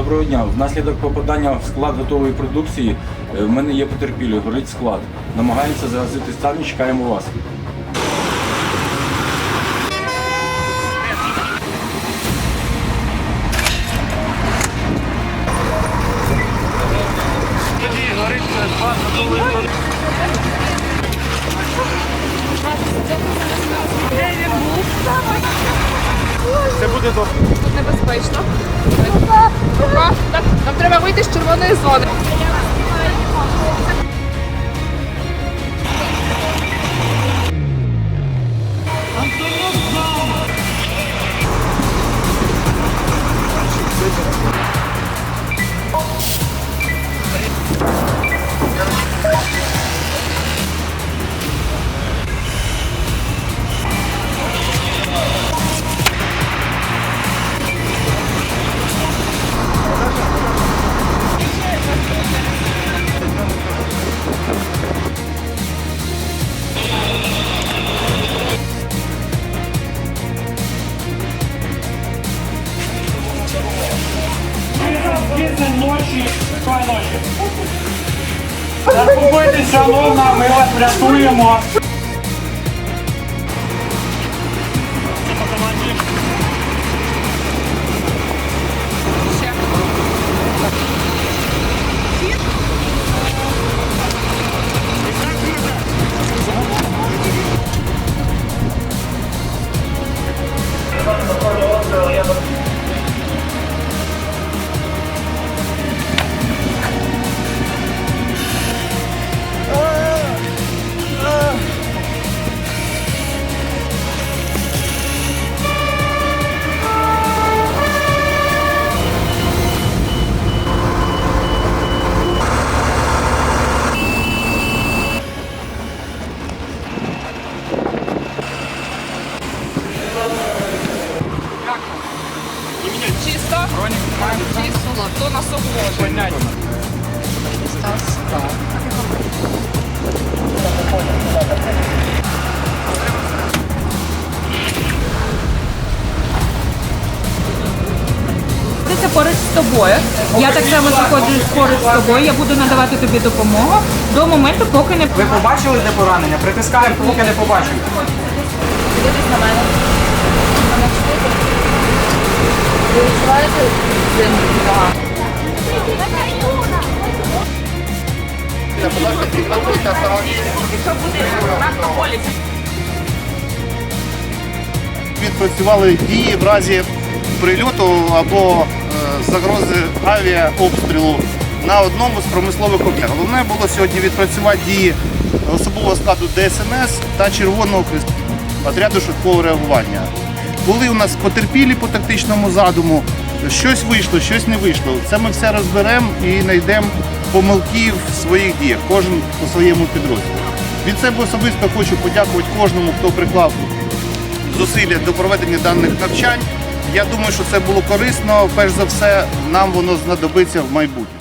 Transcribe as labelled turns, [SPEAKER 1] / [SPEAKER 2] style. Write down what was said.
[SPEAKER 1] Доброго дня. Внаслідок попадання в склад готової продукції е, в мене є потерпілі, горить склад. Намагаємося заразити стані, чекаємо вас.
[SPEAKER 2] Тут з червоної зони.
[SPEAKER 3] Після ночі, спокійної ночі. Заспокойтесь, шановна, ми вас врятуємо.
[SPEAKER 2] Чисто. Хто нас обложить?
[SPEAKER 4] знаходиться поруч з тобою. Я так само знаходжусь поруч з тобою. Я буду надавати тобі допомогу до моменту, поки не
[SPEAKER 3] Ви побачили де поранення? Притискаємо, поки не побачимо.
[SPEAKER 2] Дивись на. Мене
[SPEAKER 5] Відпрацювали дії в разі прильоту або е, загрози авіаобстрілу на одному з промислових об'єктів. Головне було сьогодні відпрацювати дії особового складу ДСНС та Червоного Христа отряду швидкого реагування. Були у нас потерпілі по тактичному задуму, щось вийшло, щось не вийшло. Це ми все розберемо і знайдемо помилки в своїх діях, кожен по своєму підрозділу. Від себе особисто хочу подякувати кожному, хто приклав зусилля до проведення даних навчань. Я думаю, що це було корисно. Перш за все, нам воно знадобиться в майбутньому.